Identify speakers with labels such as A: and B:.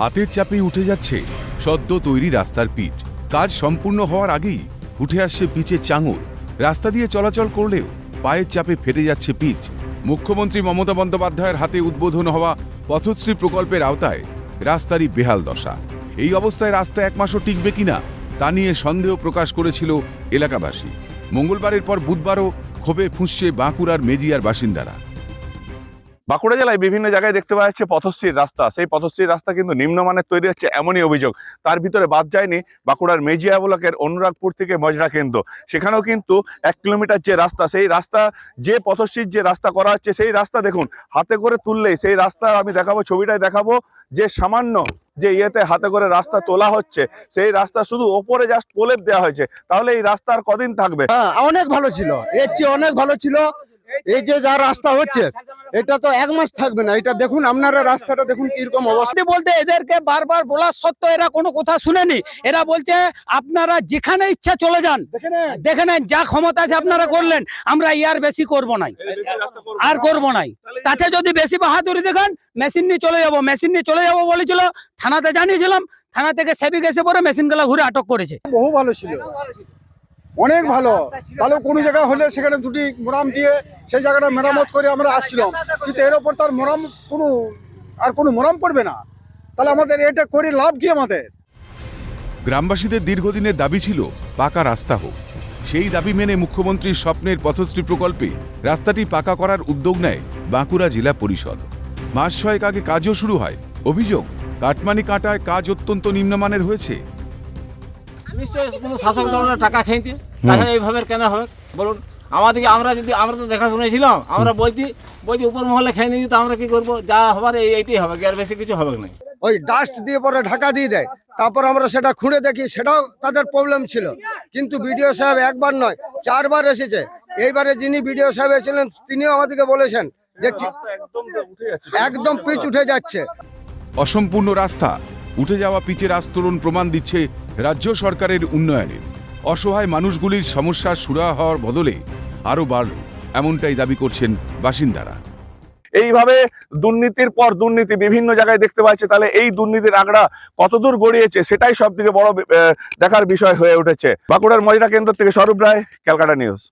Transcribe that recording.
A: হাতের চাপে উঠে যাচ্ছে সদ্য তৈরি রাস্তার পিচ কাজ সম্পূর্ণ হওয়ার আগেই উঠে আসছে পিচের চাঙর। রাস্তা দিয়ে চলাচল করলেও পায়ের চাপে ফেটে যাচ্ছে পিচ। মুখ্যমন্ত্রী মমতা বন্দ্যোপাধ্যায়ের হাতে উদ্বোধন হওয়া পথশ্রী প্রকল্পের আওতায় রাস্তারই বেহাল দশা। এই অবস্থায় রাস্তা এক মাসও টিকবে কিনা তা নিয়ে সন্দেহ প্রকাশ করেছিল এলাকাবাসী। মঙ্গলবারের পর বুধবারও ক্ষোভে ফুঁসছে বাঁকুড়ার মেজিয়ার বাসিন্দারা।
B: বাঁকুড়া জেলায় বিভিন্ন জায়গায় দেখতে পাওয়া যাচ্ছে পথশ্রীর রাস্তা। সেই পথশ্রীর রাস্তা কিন্তু নিম্নমানের তৈরি হচ্ছে এমনই অভিযোগ। তার ভিতরে বাদ যায়নি বাঁকুড়ার মেজিয়া ব্লকের অনুরাগপুর থেকে মজরা কেন্দ্র। সেখানেও কিন্তু এক কিলোমিটার যে রাস্তা, সেই রাস্তা, যে পথশ্রীর যে রাস্তা করা হচ্ছে, সেই রাস্তা দেখুন, হাতে করে তুললেই, সেই রাস্তা আমি দেখাবো, ছবিটায় দেখাবো, যে সামান্য যে ইয়েতে হাতে করে রাস্তা তোলা হচ্ছে, সেই রাস্তা শুধু ওপরে জাস্ট প্রলেপ দেওয়া হয়েছে। তাহলে এই রাস্তা আর কদিন থাকবে?
C: হ্যাঁ অনেক ভালো ছিল, এর চেয়ে অনেক ভালো ছিল, এই যে যা রাস্তা হচ্ছে এটা তো এক মাস থাকবে না এটা দেখুন আপনারা রাস্তাটা দেখুন কীরকম অবস্থা।
D: বলতে এদেরকে বারবার বলা সত্ত্বেও এরা কোনো কথা শুনেনি। এরা বলছে আপনারা যেখানে ইচ্ছা চলে যান। দেখে নেন। যা ক্ষমতা আছে আপনারা করলেন। আমরা ইয়ার বেশি করব নাই। আর করব নাই। তাতে যদি বেশি বাহাদুরি দেখান মেশিন নিয়ে চলে যাব মেশিন নিয়ে চলে যাব বলেছিল থানাতে জানিয়েছিলাম। থানা থেকে সেবিক এসে পরে মেশিনগুলা ঘুরে আটক করেছে।
C: বহু ভালো ছিল। অনেক ভালো। তাহলে কোনো জায়গায় হলে সেখানে দুটি মোরাম দিয়ে সেই জায়গাটা মেরামত করে আমরা আসছিলাম। কিন্তু এর ওপর তার মোরাম কোনো আর কোনো মোরাম পড়বে না। তাহলে আমাদের এটা করে লাভ কি আমাদের?
A: গ্রামবাসীদের দীর্ঘদিনের দাবি ছিল পাকা রাস্তা হোক। সেই দাবি মেনে মুখ্যমন্ত্রীর স্বপ্নের পথশ্রী প্রকল্পে রাস্তাটি পাকা করার উদ্যোগ নেয় বাঁকুড়া জেলা পরিষদ। মাস ছয়েক আগে কাজও শুরু হয়। অভিযোগ কাটমানি কাটায় কাজ অত্যন্ত নিম্নমানের হয়েছে।
E: নিশ্চয়ই কোনো শাসক দলের টাকা খেয়েছে তাহলে এইভাবে কেন হবে? বলুন আমাদেরকে আমরা যদি আমরা তো দেখা শুনেছিলাম আমরা বলছি বলছি উপর মহলে খেয়ে নিয়েছি তো আমরা কি করব? যা হবার এইটাই হবে আর বেশি কিছু হবে না।
C: ওই ডাস্ট দিয়ে পরে ঢাকা দিয়ে দেয়। তারপর আমরা সেটা খুঁড়ে দেখি সেটাও তাদের প্রবলেম ছিল। কিন্তু বিডিও সাহেব একবার নয় চারবার এসেছে। এইবারে যিনি বিডিও সাহেব এসেছিলেন তিনিও আমাদেরকে বলেছেন একদম পিচ উঠে যাচ্ছে।
A: অসম্পূর্ণ রাস্তা। উঠে যাওয়া পিচের আস্তরণ প্রমাণ দিচ্ছে রাজ্য সরকারের উন্নয়নে অসহায় মানুষগুলির সমস্যার সুরা হওয়ার বদলে আরও বাড়ল, এমনটাই দাবি করছেন বাসিন্দারা।
B: এইভাবে দুর্নীতির পর দুর্নীতি বিভিন্ন জায়গায় দেখতে পাচ্ছে, তাহলে এই দুর্নীতির আগড়া কতদূর গড়িয়েছে সেটাই সব থেকে বড় দেখার বিষয় হয়ে উঠেছে। বাঁকুড়ার মজরা কেন্দ্র থেকে স্বরূপ রায়, ক্যালকাটা নিউজ।